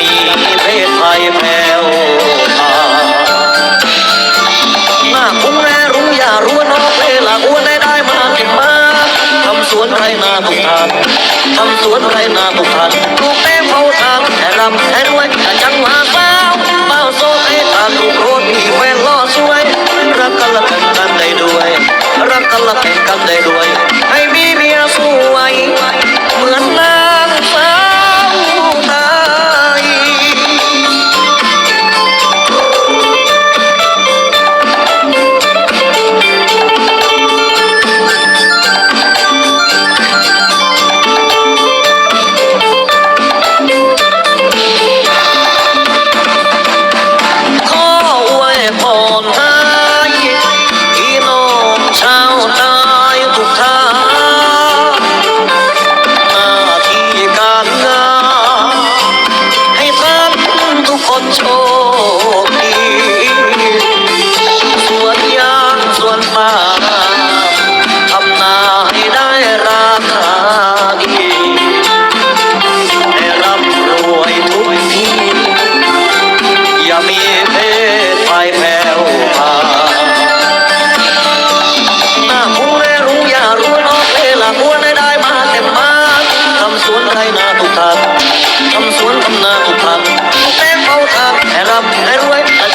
มีเพศภัยแผ่วพราหน้าคุ้งแร่รู้อย่ารู้นอกเลลักอ้วนได้ได้มาเก็บมาทำสวนไรนาทุกทางทำสวนไรนาทุกทางปลูกแต้มเผาทางแต่รำแต่รวยแต่จังหวะสาเป้าโซ่ให้ทาลูกโรดมีแฟนล่อสวย รักกันละแข่งกันได้ด้วย รักกันละแข่งกันได้ด้วย โชคดีสวนยางสวนปาทำนาให้ได้ราคาดีได้ร่ำรวยทุกทีอยามีเพศไปแผ่วพาหน้าหูเรรู้อย่ารู้นอกเลหลังหัได้ได้มาเต็มบ้าทำสวนไรนาตุกทางทำสวนทำนาทุกทา out and I'm and right